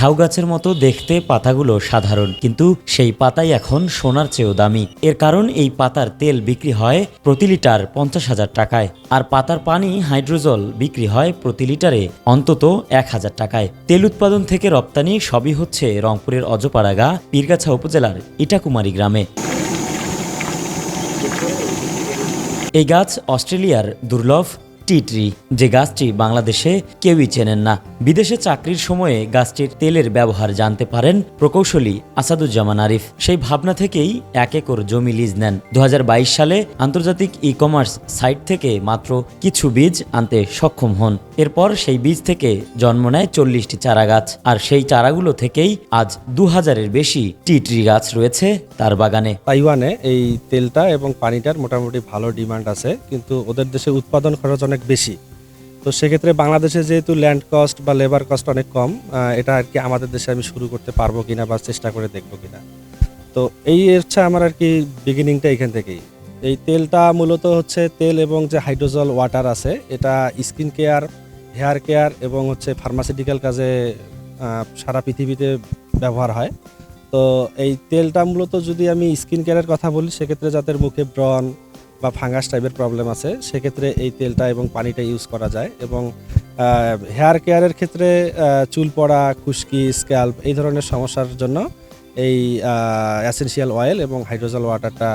ঝাউ গাছের মতো দেখতে পাতাগুলো সাধারণ, কিন্তু সেই পাতাই এখন সোনার চেয়েও দামি। এর কারণ, এই পাতার তেল বিক্রি হয় প্রতি লিটার পঞ্চাশ হাজার টাকায়, আর পাতার পানি হাইড্রোজল বিক্রি হয় প্রতি লিটারে অন্তত এক হাজার টাকায়। তেল উৎপাদন থেকে রপ্তানি সবই হচ্ছে রংপুরের অজপাড়াগা, পীরগাছা উপজেলার ইটাকুমারী গ্রামে। এই গাছ অস্ট্রেলিয়ার দুর্লভ টি ট্রি যে গাছটি বাংলাদেশে কেউই চেনেন না। বিদেশে চাকরির সময়ে গাছটির তেলের ব্যবহার জানতে পারেন প্রকৌশলী আসাদুজ্জামান আরিফ। সেই ভাবনা থেকেই এক একর জমি লিজ নেন। দু হাজার বাইশ সালে আন্তর্জাতিক ই কমার্স সাইট থেকে মাত্র কিছু বীজ আনতে সক্ষম হন। এরপর সেই বীজ থেকে জন্ম নেয় চল্লিশটি চারা গাছ আর সেই চারাগুলো থেকেই আজ দু হাজারের বেশি টি ট্রি গাছ রয়েছে তার বাগানে। তাইওয়ানে এই তেলটা এবং পানিটার মোটামুটি ভালো ডিমান্ড আছে, কিন্তু ওদের দেশে উৎপাদন খরচ অনেক বেশি। তো সেক্ষেত্রে বাংলাদেশে যেহেতু ল্যান্ড কস্ট বা লেবার কস্ট অনেক কম এটা আর কি আমাদের দেশে আমি শুরু করতে পারব কিনা বা চেষ্টা করে দেখব কিনা। তো এই হচ্ছে আমার আর কি বিগিনিংটা এখান থেকেই। এই তেলটা মূলত হচ্ছে তেল এবং যে হাইড্রোজল ওয়াটার আছে, এটা স্কিন কেয়ার হেয়ার কেয়ার এবং হচ্ছে ফার্মাসিউটিক্যাল কাজে সারা পৃথিবীতে ব্যবহার হয়। তো এই তেলটা মূলত যদি আমি স্কিন কেয়ারের কথা বলি, সেক্ষেত্রে যাদের মুখে ব্রন বা ফাঙ্গাস টাইপের প্রবলেম আছে, সেক্ষেত্রে এই তেলটা এবং পানিটা ইউজ করা যায় এবং হেয়ার কেয়ারের ক্ষেত্রে চুল পড়া, খুশকি স্ক্যাল্প এই ধরনের সমস্যার জন্য এই অ্যাসেনশিয়াল অয়েল এবং হাইড্রোজেল ওয়াটারটা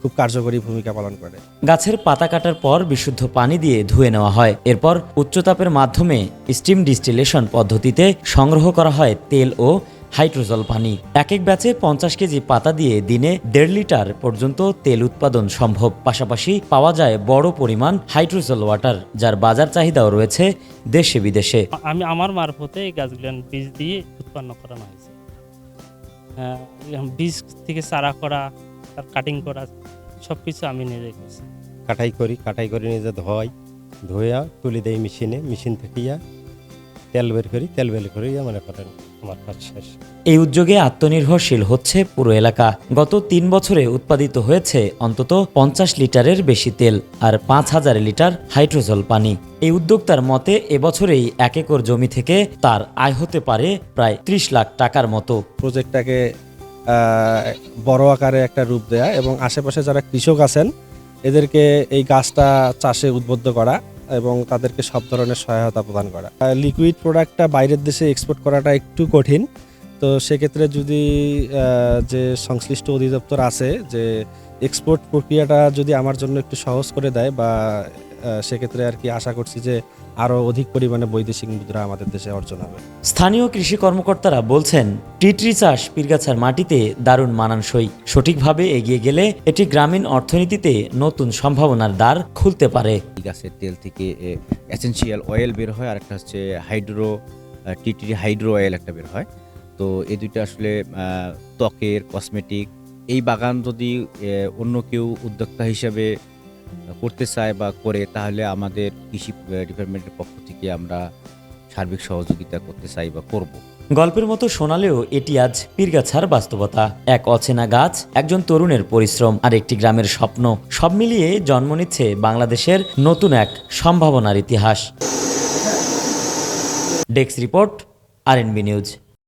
খুব কার্যকরী ভূমিকা পালন করে। গাছের পাতা কাটার পর বিশুদ্ধ পানি দিয়ে ধুয়ে নেওয়া হয়। এরপর উচ্চতাপের মাধ্যমে স্টিম ডিস্টিলেশন পদ্ধতিতে সংগ্রহ করা হয় তেল ও হাইড্রোজল পানি এক এক ব্যাচে পঞ্চাশ কেজি পাতা দিয়ে দিনে দেড় লিটার পর্যন্ত তেল উৎপাদন সম্ভব। পাশাপাশি পাওয়া যায় বড় পরিমাণ হাইড্রোজল ওয়াটার যার বাজার চাহিদাও রয়েছে দেশে বিদেশে। আমি আমার মারফতে এই গাছগুলো বীজ দিয়ে উৎপন্ন করানো হয়েছে। আহ, বীজ থেকে চারা করা তার কাটিং করা সব কিছু আমি নিজে করছি। কাটাই করি কাটাই করে নিজে ধোয়াই ধোয়া তুলি দেয় মেশিনে মেশিন থেকে তেল বের করি তেল বের করে মনে করেন। আমার কাজ শেষ। এই উদ্যোগে আত্মনির্ভরশীল হচ্ছে পুরো এলাকা। গত তিন বছরে উৎপাদিত হয়েছে অন্তত পঞ্চাশ লিটারের বেশি তেল আর পাঁচ হাজার লিটার হাইড্রোজল পানি। এই উদ্যোক্তার মতে এবছরেই এক একর জমি থেকে তার আয় হতে পারে প্রায় ত্রিশ লাখ টাকার মতো। প্রজেক্টটাকে বড় আকারে একটা রূপ দেয়া এবং আশেপাশে যারা কৃষক আছেন এদেরকে এই গাছটা চাষে উদ্বুদ্ধ করা। এবং তাদেরকে সব ধরনের সহায়তা প্রদান করা। লিকুইড প্রোডাক্টটা বাইরের দেশে এক্সপোর্ট করাটা একটু কঠিন। তো সেক্ষেত্রে যদি যে সংশ্লিষ্ট অধিদপ্তর আছে, যে এক্সপোর্ট প্রক্রিয়াটা যদি আমার জন্য একটু সহজ করে দেয় বা সেক্ষেত্রে আর কি আশা করছি যে আরও অধিক পরিমাণে বৈদেশিক মুদ্রা আমাদের দেশে অর্জন হবে। স্থানীয় কৃষি কর্মকর্তারা বলছেন টিটরি চাষ পীরগাছার মাটিতে দারুণ মানানসই। সঠিকভাবে এগিয়ে গেলে এটি গ্রামীণ অর্থনীতিতে নতুন সম্ভাবনার দ্বার খুলতে পারে। গাছের তেল থেকে এসেনশিয়াল অয়েল বের হয় আর একটা হচ্ছে হাইড্রো টিটি হাইড্রো অয়েল একটা বের হয়। তো এই দুইটা আসলে ত্বকের কসমেটিক এই বাগান যদি অন্য কেউ উদ্যোক্তা হিসেবে করতে চায় বা করে, তাহলে আমাদের কৃষি ডিপার্টমেন্টের পক্ষ থেকে আমরা সার্বিক সহযোগিতা করতে চাই বা করব। গল্পের মতো শোনালেও এটি আজ পীরগাছার বাস্তবতা। এক অচেনা গাছ, একজন তরুণের পরিশ্রম আর একটি গ্রামের স্বপ্ন, সব মিলিয়ে জন্ম নিচ্ছে বাংলাদেশের নতুন এক সম্ভাবনার ইতিহাস। ডেস্ক রিপোর্ট, আর নিউজ।